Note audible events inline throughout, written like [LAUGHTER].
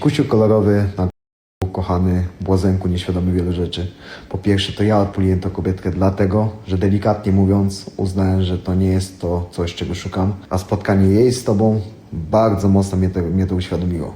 Cikusiu kolorowy, na kochany, błazenku, nieświadomy wielu rzeczy. Po pierwsze, to ja odpuliłem tę kobietkę dlatego, że delikatnie mówiąc, uznałem, że to nie jest to coś, czego szukam, a spotkanie jej z tobą bardzo mocno mnie to, mnie to uświadomiło.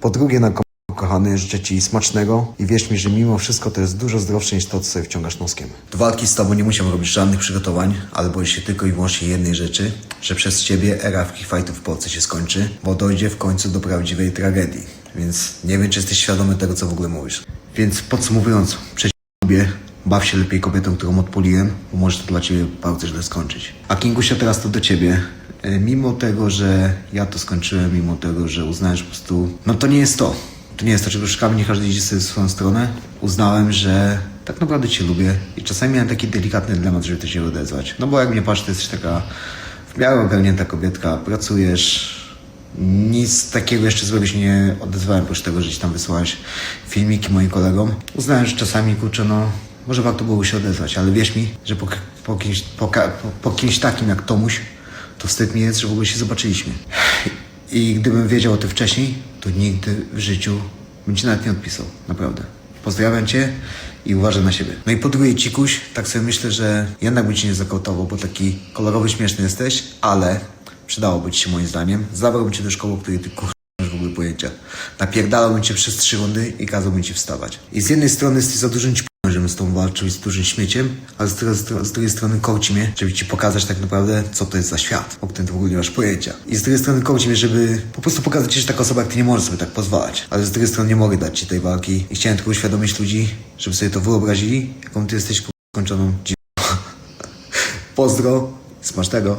Po drugie, na ko- kochany, życzę ci smacznego i wierz mi, że mimo wszystko to jest dużo zdrowsze niż to, co sobie wciągasz noskiem. Do walki z tobą nie musiałem robić żadnych przygotowań, ale boję się tylko i wyłącznie jednej rzeczy, że przez ciebie era free fightów w Polsce się skończy, bo dojdzie w końcu do prawdziwej tragedii. Więc nie wiem, czy jesteś świadomy tego, co w ogóle mówisz. Więc podsumowując, przeciw lubię, baw się lepiej kobietą, którą odpoliłem, bo może to dla ciebie bardzo źle skończyć. A Kingusia, teraz to do ciebie. E, Mimo tego, że ja to skończyłem, mimo tego, że uznałem, że po prostu, no to nie jest to. To nie jest to, czego szukamy, nie każdy idzie sobie w swoją stronę. Uznałem, że tak naprawdę cię lubię i czasami miałem taki delikatny dylemat, żeby to się odezwać. No bo jak mnie patrz, to jesteś taka w miarę ogarnięta kobietka, pracujesz, nic takiego jeszcze złego się nie odezwałem, oprócz tego, że ci tam wysłałeś filmiki moim kolegom. Uznałem, że czasami, kurczę, no, może warto było się odezwać, ale wierz mi, że po, po, kimś, po, po, kimś takim jak Tomuś, to wstyd mi jest, że w ogóle się zobaczyliśmy. I gdybym wiedział o tym wcześniej, to nigdy w życiu bym ci nawet nie odpisał, naprawdę. Pozdrawiam cię i uważaj na siebie. No i po drugie, Cikuś, tak sobie myślę, że jednak bym cię nie zakautował, bo taki kolorowy, śmieszny jesteś, ale przydałoby ci się moim zdaniem. Zabrałbym cię do szkoły, o której ty kur... masz w ogóle pojęcia. Napierdalałbym cię przez trzy rundy i kazałbym ci wstawać. I z jednej strony jesteś za dużym ci żebym z tą walczył i z dużym śmieciem, ale z, stro- z drugiej strony kołci mnie, żeby ci pokazać tak naprawdę, co to jest za świat, o którym ty w ogóle nie masz pojęcia. I z drugiej strony kołci mnie, żeby po prostu pokazać ci, że taka osoba jak ty nie może sobie tak pozwalać. Ale z drugiej strony nie mogę dać ci tej walki i chciałem tylko uświadomić ludzi, żeby sobie to wyobrazili, jaką ty jesteś skończoną dziwą. [LAUGHS] Pozdro, smacznego.